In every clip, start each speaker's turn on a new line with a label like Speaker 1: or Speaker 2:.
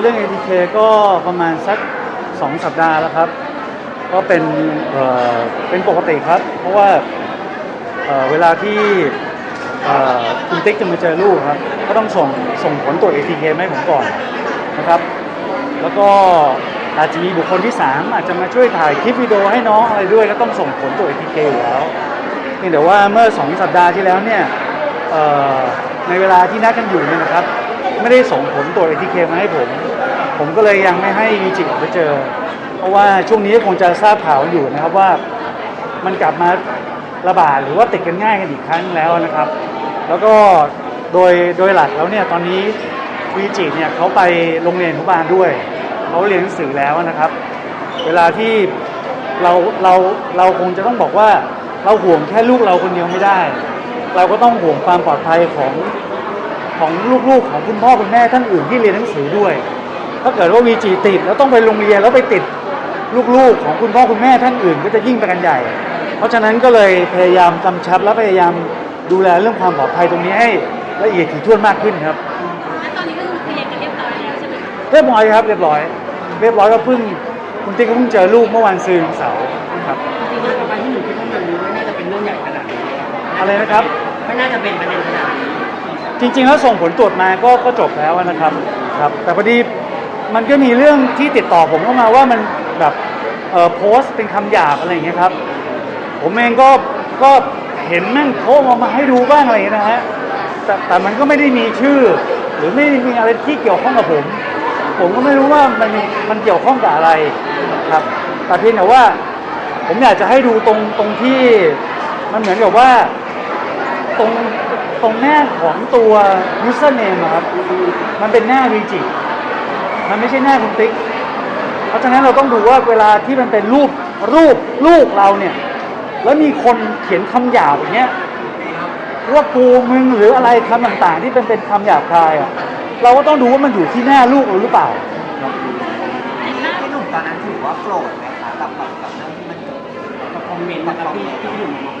Speaker 1: เรื่อง ATK ก็ประมาณสัก 2 สัปดาห์แล้วครับ ก็เป็นเอ่อเป็นปกติครับ เพราะว่าเอ่อเวลาที่เอ่อคุณติ๊กจะมาเจอลูกครับ ก็ต้องส่งส่งผลตรวจ ATK มาให้ผมก่อนนะครับ แล้วก็อาจจะมีบุคคลที่ 3 อาจจะมาช่วยถ่ายคลิปวิดีโอให้น้องอะไรด้วยก็ต้องส่งผลตรวจ ATK อยู่แล้วเพียงแต่ว่าเมื่อ 2 สัปดาห์ที่แล้วเนี่ยในเวลาที่นัดกันอยู่เนี่ยนะครับ ไม่ได้ส่งผลตรวจ ATK มาให้ผม ผมก็เลยยังไม่ให้วีจิไปเจอ เพราะว่าช่วงนี้คงจะทราบข่าวอยู่นะครับว่ามันกลับมาระบาดหรือว่าติดกันง่ายกันอีกครั้งแล้วนะครับ แล้วก็โดยโดยหลักแล้วเนี่ยตอนนี้วีจิเนี่ยเขาไปโรงเรียนอนุบาลด้วยเขาเรียนหนังสือแล้วนะครับ เวลาที่เราเราเราคงจะต้องบอกว่าเราห่วงแค่ลูกเราคนเดียวไม่ได้ เราก็ต้องห่วงความปลอดภัยของของลูกๆของคุณพ่อคุณแม่ท่านอื่นที่เรียนหนังสือด้วย ถ้าเกิดว่าวีจีติดแล้วต้องไปโรงเรียนแล้วไปติดลูกๆ ของคุณพ่อคุณแม่ท่านอื่น ก็จะยิ่งไปกันใหญ่ เพราะฉะนั้นก็เลยพยายามกำชับและพยายามดูแลเรื่องความปลอดภัยตรงนี้ให้ละเอียดถี่ถ้วนมากขึ้นครับ
Speaker 2: แล้วตอนนี้ก็คือเคลียร์กันเรียบร้อยแล้วใช่ไหมคะ
Speaker 1: เรียบร้อยครับเรียบร้อย เรียบร้อยก็เพิ่งคุณติ๊กก็เพิ่งเจอลูกเมื่อวันซืนเสาร์ครับ
Speaker 3: จริงๆแล้วต่อไปที่หนูคิดว่ามันไม่น่าจะเป็นเรื่องใหญ่ขนาดนี้
Speaker 1: อะไรนะครับ
Speaker 3: ไม่น่าจะเป็นประเด็นขนาดนี้
Speaker 1: จริง ๆ แล้วส่งผลตรวจมาก็ก็จบแล้วนะครับครับ แต่พอดี มันก็มีเรื่องที่ติดต่อผมเข้ามาว่ามันแบบเอ่อโพสต์เป็นคำหยาบอะไรอย่างเงี้ยครับ ผมเองก็ก็เห็นแม่งโทรมามาให้ดูบ้างอะไรอย่างเงี้ยนะฮะแต่แต่มันก็ไม่ได้มีชื่อ หรือไม่ได้มีอะไรที่เกี่ยวข้องกับผม ผมก็ไม่รู้ว่ามันมันเกี่ยวข้องกับอะไรครับแต่เพียงแต่ว่า ผมอยากจะให้ดูตรงตรงที่มันเหมือนกับว่าตรงตรงหน้าของตัว username อะครับ มันเป็นหน้าวีจิ มันไม่ใช่หน้าคุณติ๊ก เพราะฉะนั้นเราต้องดูว่าเวลาที่มันเป็นรูปรูปลูกเราเนี่ย แล้วมีคนเขียนคำหยาบอย่างเงี้ยว่ากูมึงหรืออะไรคำต่างๆ ที่เป็นเป็นคำหยาบคายอะเราก็ต้องดูว่ามันอยู่ที่หน้าลูกเราหรือเปล่า
Speaker 4: พี่หนุ่มตอนนั้นถือว่าโกรธไหมคะกับกับกับเรื่องที่มันเกิด
Speaker 3: กับคอมเมนต์นะครับที่ที่พี่หนุ่มมา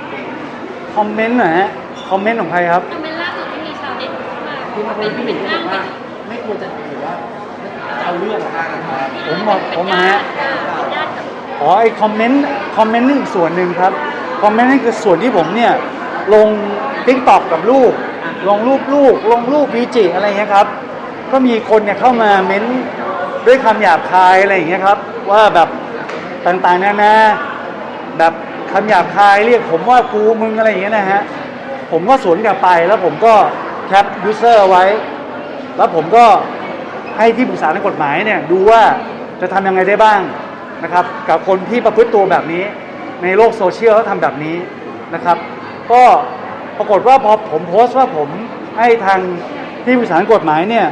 Speaker 1: คอมเมนต์หน่อยฮะคอมเมนต์ของใครครับ
Speaker 2: คอมเมนต์ล่าสุดที่มีชาวเน็ตเข้ามา
Speaker 3: ที่มา
Speaker 2: เป็
Speaker 3: เป็นนพี่ห
Speaker 2: เป็
Speaker 3: นุ่
Speaker 2: น
Speaker 3: ม
Speaker 2: อ้าง
Speaker 3: บอก
Speaker 2: เป็
Speaker 3: ว่านไม่ควรจะถือว่าจะ เอาเรื่องอะ
Speaker 1: ผมบอกผม
Speaker 2: เป็น
Speaker 1: นะ
Speaker 2: ญา
Speaker 1: ฮะ
Speaker 2: ติเป็นญาติกับ
Speaker 1: อ๋อไอคอมเมนต์คอมเมนต์นี่อีกส่วนหนึ่งครับคอมเมนต์นี่คือส่วนที่ผมเนี่ยลงทิกตอกกับลูก ลงรูปลูก ลงรูปวีจิอะไรเงี้ยครับ ก็มีคนเนี่ยเข้ามาเม้นด้วยคำหยาบคายอะไรอย่างเงี้ยครับ ว่าแบบต่างๆนานาแบบคำหยาบคายเรียกผมว่ากูมึงอะไรอย่างเงี้ยนะฮะผมก็สวนกลับไปแล้วผมก็แคปยูเซอร์ไว้ แล้วผมก็ ให้ที่ปรึกษาทางกฎหมายเนี่ยดูว่าจะทำยังไงได้บ้างนะครับ กับคนที่ประพฤติตัวแบบนี้ ในโลกโซเชียลเขาทำแบบนี้นะครับ ก็ปรากฏว่าพอผมโพสต์ว่าผมให้ทางที่ปรึกษาทางกฎหมายเนี่ย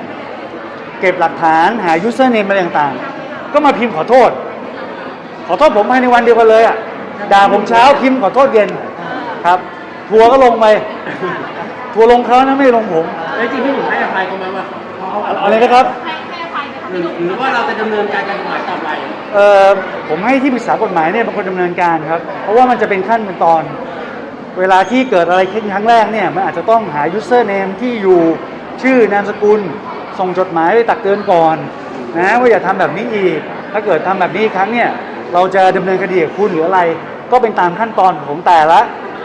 Speaker 1: เก็บหลักฐานหา username อะไรต่างๆ ก็มาพิมพ์ขอโทษ ขอโทษผมภายในวันเดียวกันเลยอะด่าผมเช้าพิมพ์ขอโทษเย็นครับทัวร์ก็ลงไปทัวร์ลงเขานะไม่ลงผม
Speaker 3: แล้วจริงๆพี่หนุ่มให้อภัยเขาไหมว่าเขาเขา
Speaker 1: อะไรนะครับ
Speaker 2: ให
Speaker 3: รือ
Speaker 2: ห
Speaker 3: รือว่าเราจะดำเนินการการกฎหมายต่อไป
Speaker 1: เอ่อผมให้ที่ปรึกษากฎหมายเนี่ยเป็นคนดำเนินการครับ เพราะว่ามันจะเป็นขั้นเป็นตอน เวลาที่เกิดอะไรขึ้นครั้งแรกเนี่ยมันอาจจะต้องหา username ที่อยู่ชื่อนามสกุล ส่งจดหมายไปตักเตือนก่อนนะว่าอย่าทำแบบนี้อีก ถ้าเกิดทำแบบนี้อีกครั้งเนี่ยเราจะดำเนินคดีกับคุณหรืออะไร ก็เป็นตามขั้นตอนของแต่ละ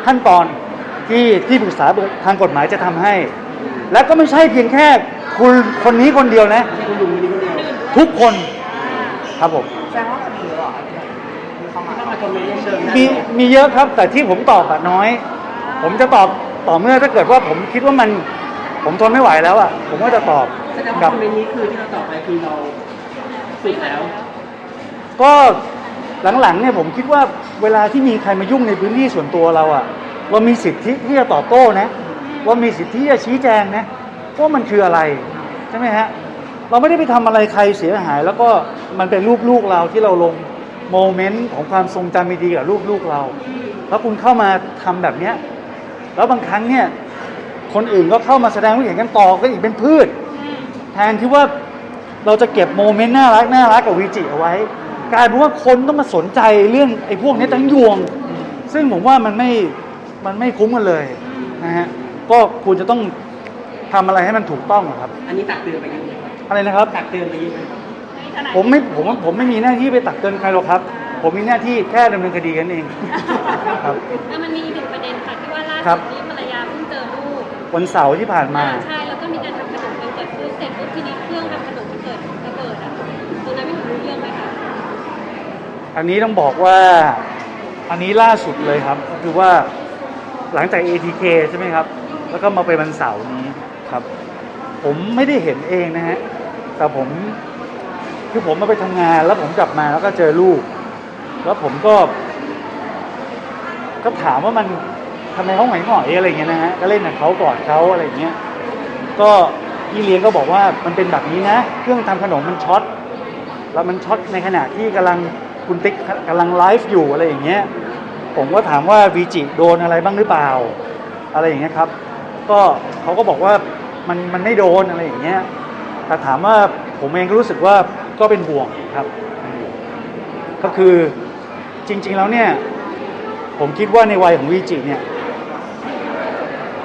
Speaker 1: ขั้นตอนที่ที่ปรึกษาทางกฎหมายจะทำให้ และก็ไม่ใช่เพียงแค่คุณคนนี้คนเดียวนะ
Speaker 3: ที่คุณลุง
Speaker 1: ทุกคนครับผม
Speaker 4: แสดงว่ามันมีเยอะเหรอคะที่เข้ามา
Speaker 3: เข้ามาคอมเมนต์ในเชิงนั้น
Speaker 1: มีมีเยอะครับ แต่ที่ผมตอบอะน้อย ผมจะตอบต่อเมื่อถ้าเกิดว่าผมคิดว่ามัน ผมทนไม่ไหวแล้วอะผมก็จะตอบ
Speaker 3: แสดงว่า
Speaker 1: กั
Speaker 3: คอมเมนต์นี้คือที่เราตอบไปคือเราสุดแล้ว
Speaker 1: ก็หลังๆเนี่ยผมคิดว่าเวลาที่มีใครมายุ่งในพื้นที่ส่วนตัวเราอะเรามีสิทธิที่จะตอบโต้นะเรามีสิทธิที่จะชี้แจงนะว่ามันคืออะไรใช่ไหมฮะ เราไม่ได้ไปทำอะไรใครเสียหาย แล้วก็มันเป็นรูปลูกเราที่เราลงโมเมนต์ของความทรงจำดีๆกับรูปลูกเรา แล้วคุณเข้ามาทำแบบเนี้ยแล้วบางครั้งเนี่ยคนอื่นก็เข้ามาแสดงความเห็นกันต่อก็อีกเป็นพืช แทนที่ว่าเราจะเก็บโมเมนต์น่ารักน่ารักกับวีจิเอาไว้ กลายเป็นว่าคนต้องมาสนใจเรื่องไอ้พวกนี้ทั้งยวง ซึ่งผมว่ามันไม่มันไม่คุ้มกันเลยนะฮะก็ควรจะต้องทำอะไรให้มันถูกต้องครับ
Speaker 3: อันนี้ตักเตือนไปยังไง
Speaker 1: ออะไรนะครับ
Speaker 3: ตักเตือนไปยังไง
Speaker 2: ไม่ทนาย
Speaker 1: ผมไม่ผมผมไม่มีหน้าที่ไปตักเตือนใครหรอกครับ ผมมีหน้าที่แค่ดำเนินคดีกันเองครับ
Speaker 2: แล้วมันมีอีกหนึ่งประเด็นค่ะที่ว่าล่า
Speaker 1: ครั
Speaker 2: สุ
Speaker 1: บ
Speaker 2: ดนี้ภรรยาเพิ่งเจอลูก
Speaker 1: วันเสาร์ที่ผ่านมา
Speaker 2: ใช่แล้วก็มีการทำขนมวันเกิดลูกเสร็จปุ๊บทีนี้เครื่องทำขนมวันเกิดระเบิดอะตรงนั้นไม่รู้เรื่องไหมคะ
Speaker 1: อันนี้ต้องบอกว่าอันนี้ล่าสุดเลยครับ ก็คือว่าหลังจาก ATK ใช่ไหมครับ แล้วก็มาเป็นวันเสาร์นี้ครับ ผมไม่ได้เห็นเองนะฮะ แต่ผมคือผมมาไปทำงาน แล้วผมกลับมาแล้วก็เจอลูก แล้วผมก็ ก็ถามว่ามันทำไมเขาหงอยหงอยอะไรเงี้ยนะฮะก็เล่นกับเขากอดเขาอะไรเงี้ยก็พี่เลี้ยงก็บอกว่ามันเป็นแบบนี้นะ เครื่องทำขนมมันช็อตแล้วมันช็อตในขณะที่กำลังคุณติ๊กกำลังไลฟ์อยู่อะไรอย่างเงี้ยผมก็ถามว่าวีจิโดนอะไรบ้างหรือเปล่า อะไรอย่างเงี้ยครับ ก็เขาก็บอกว่ามันมันไม่โดนอะไรอย่างเงี้ย แต่ถามว่าผมเองก็รู้สึกว่าก็เป็นห่วงครับ ก็คือจริง ๆแล้วเนี่ย ผมคิดว่าในวัยของวีจิเนี่ย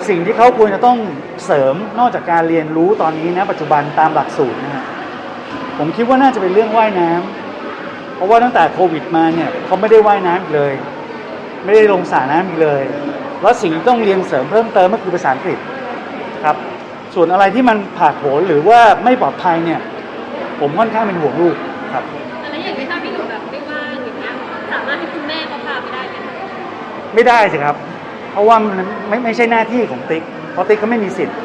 Speaker 1: สิ่งที่เขาควรจะต้องเสริมนอกจากการเรียนรู้ตอนนี้นะ ปัจจุบันตามหลักสูตรนะฮะผมคิดว่าน่าจะเป็นเรื่องว่ายน้ำเพราะว่าตั้งแต่โควิดมาเนี่ยเขาไม่ได้ว่ายน้ำอีกเลย ไม่ได้ลงสระน้ำอีกเลย แล้วสิ่งที่ต้องเรียนเสริมเพิ่มเติมก็คือภาษาอังกฤษครับ ส่วนอะไรที่มันผาดโผนหรือว่าไม่ปลอดภัยเนี่ย ผมค่อนข้างเป็นห่วงลูกครับ
Speaker 2: อะไรอย่างนี้ถ้าพี่หนุ่มแบบไม่ว่างอย่างเงี้ยสามารถให้คุณแม่เขาพาไปได้ไหมคะ
Speaker 1: ไม่ได้สิครับ เพราะว่ามันไม่ไม่ใช่หน้าที่ของติ๊กเพราะติ๊กก็ไม่มีสิทธิ์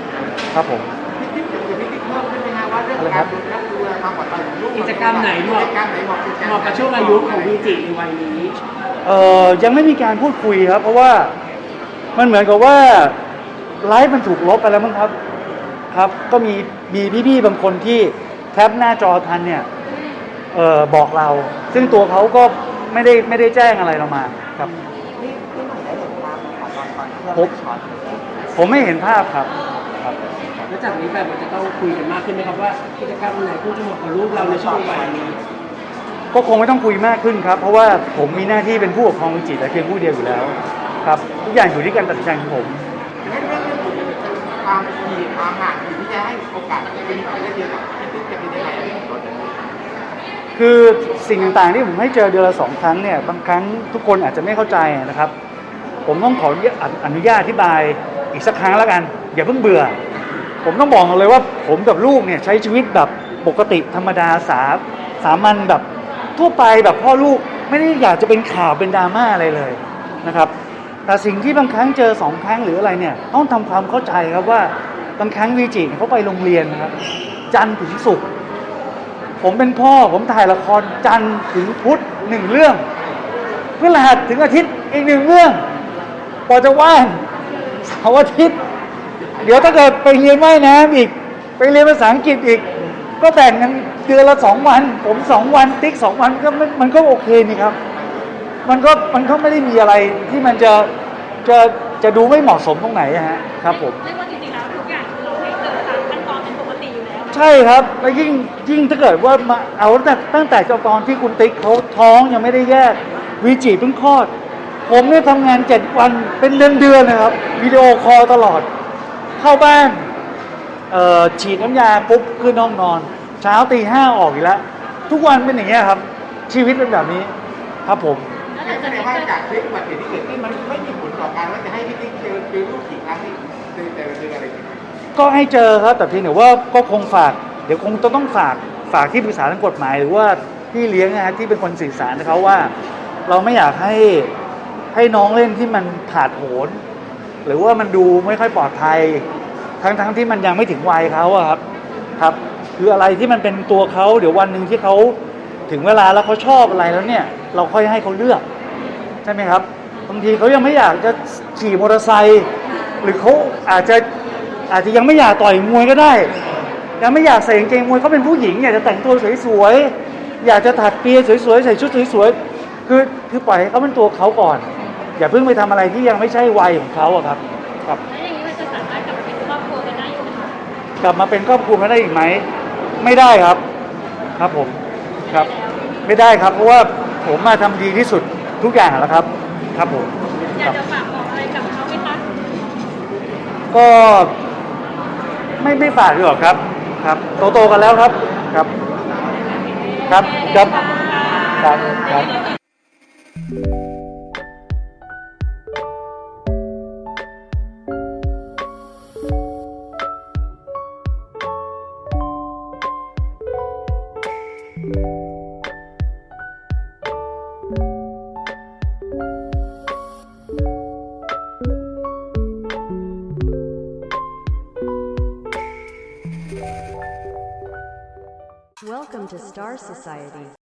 Speaker 1: ครับผม
Speaker 4: พี่ติ๊กเดี๋ยวพี่ติ๊กเพิ่มขึ้นไหมฮะว่าเรื่อง
Speaker 1: อะไรค
Speaker 4: กา
Speaker 1: รั
Speaker 4: ร
Speaker 1: บ
Speaker 4: ดูแลดูแลความปลอดภัยของลูก
Speaker 3: กิจกรรมไหนเหมาะ
Speaker 4: กิจกรรมไหนเหมาะ
Speaker 3: เหมาะกับช่วงอายุของวีจิในวัยนี้
Speaker 1: เอ่อยังไม่มีการพูดคุยครับ เพราะว่ามันเหมือนกับว่าไลฟ์มันถูกลบไปแล้วมั้งครับ ครับ ก็มีมีพี่ๆบางคนที่แคปหน้าจอทันเนี่ยเอ่อบอกเรา ซึ่งตัวเขาก็ไม่ได้ไม่ได้แจ้งอะไรเรามาครับ
Speaker 4: นี่พี่หนุ่มได้เห็นภาพไหมคะตอนตอนเครื่อง
Speaker 1: ผม
Speaker 4: มันช็อต
Speaker 1: ผมไม่เห็นภาพครับครับ
Speaker 3: แล้วจากนี้ไปมันจะต้องคุยกันมากขึ้นไหมครับว่ากิจกรรมไหนควรจะเหมาะกับลูกเราในช่วงวัยนี้
Speaker 1: ก็คงไม่ต้องคุยมากขึ้นครับ เพราะว่าผมมีหน้าที่เป็นผู้ปกครองจิตแต่เพียงผู้เดียวอยู่แล้ว ครับ ทุกอย่างอยู่ที่การตัดสินใจของผม
Speaker 4: เรื่องเรื่องเรื่อง ความถี่ความห่างอยู่ที่จะให้โอกาสเป็นไปได้เดียวกับพี่จะเป็นยังไงอะพี่หนุ่ม
Speaker 1: คือสิ่งต่างๆที่ผมให้เจอเดือนละสองครั้งเนี่ยบางครั้งทุกคนอาจจะไม่เข้าใจนะครับ ผมต้องขออนุญาตอธิบายอีกสักครั้งแล้วกัน อย่าเพิ่งเบื่อ ผมต้องบอกเลยว่าผมกับลูกเนี่ยใช้ชีวิตแบบปกติธรรมดาสาสามัญแบบทั่วไปแบบพ่อลูกไม่ได้อยากจะเป็นข่าวเป็นดราม่าอะไรเลยนะครับ แต่สิ่งที่บางครั้งเจอสองครั้งหรืออะไรเนี่ยต้องทำความเข้าใจครับว่าบางครั้งวีจิเขาไปโรงเรียนนะครับ จันทร์ถึงศุกร์ผมเป็นพ่อผมถ่ายละครจันทร์ถึงพุธหนึ่งเรื่องพฤหัสถึงอาทิตย์อีกหนึ่งเรื่องพอจะว่างเสาร์อาทิตย์ เดี๋ยวถ้าเกิดไปเรียนว่ายน้ำอีก ไปเรียนภาษาอังกฤษอีก ก็แบ่งกันเดือนละสองวัน ผมสองวันติ๊กสองวันก็มันก็โอเคนี่ครับ มันก็มันก็ไม่ได้มีอะไรที่มันจะ จะจะดูไม่เหมาะสมตรงไหนอะฮะครับผม
Speaker 2: เรียกว่าจริงๆแล้วทุกอย่างคือเราให้เดินตามขั้นตอนเป็นปกติอยู่แล้ว
Speaker 1: ใช่ครับแล้วยิ่งยิ่งถ้าเกิดว่ามาเอาตั้งแต่ตั้งแต่ตอนที่คุณติ๊กเขาท้องยังไม่ได้แยกวีจิเพิ่งคลอด ผมเนี่ยทำงานเจ็ดวันเป็นเดือนเดือนๆนะครับวิดีโอคอลตลอด เข้าบ้านเอ่อฉีดน้ำยาปุ๊บขึ้นห้องนอน เช้าตีห้าออกอีกแล้ว ทุกวันเป็นอย่างเงี้ยครับ ชีวิตเป็นแบบนี้ครับผม
Speaker 2: แล้วหลัง
Speaker 4: แส
Speaker 2: จาก
Speaker 4: ด
Speaker 2: นี้
Speaker 4: งว่า
Speaker 2: ก็
Speaker 4: จากคลิปอุบัติเหตุที่เกิดขึ้นมันไม่มีผ ลต่อการว่าจะให้พี่ติ๊กเจอเจอลูกกี่ครั้งที่เจอแต่ละเดือนอะไรอย่างเงี้ย
Speaker 1: ก็ให้เจอครับแต่เพียงแต่ว่าก็คงฝาก เดี๋ยวคงจะต้องฝากฝากที่ปรึกษาทางกฎหมาย หรือว่าพี่เลี้ยงนะฮะที่เป็นคนสื่อสารนะครับว่า เราไม่อยากให้ให้น้องเล่นที่มันผาดโผนหรือว่ามันดูไม่ค่อยปลอดภัย ทั้งทั้งที่มันยังไม่ถึงวัยเขาอะครับครับ คืออะไรที่มันเป็นตัวเขาเดี๋ยววันหนึ่งที่เขาถึงเวลาแล้วเขาชอบอะไรแล้วเนี่ย เราค่อยให้เขาเลือก ใช่ไหมครับ บางทีเขายังไม่อยากจะขี่มอเตอร์ไซค์หรือเขาอาจจะอาจจะยังไม่อยากต่อยมวยก็ได้ยังไม่อยากใส่กางเกงมวยเขาเป็นผู้หญิงอยากจะแต่งตัวสวยๆอยากจะถักเปียสวยๆใส่ชุดสวยๆคือคือปล่อยให้เขาเป็นตัวเขาก่อน อย่าเพิ่งไปทำอะไรที่ยังไม่ใช่วัยของเขาอะครับครับ
Speaker 2: แล้วอย่างนี้มันจะสามารถกลับมาเป็นครอบครัวกันได้อยู่ไหมคะ
Speaker 1: กลับมาเป็นครอบครัวกันได้อีกไหมไม่ได้ครับ ครับผมครับ ไม่ได้ครับเพราะว่าผมมาทำดีที่สุดทุกอย่างแล้วครับ ครับผม
Speaker 2: อยากจะฝากบอกอะไรกับเขาไหมคะ
Speaker 1: ก็ไม่ไม่ฝากดีกว่าครับ ครับ โตโตๆกันแล้วครับ ครับ ครับครับครับครับ
Speaker 5: Star Society.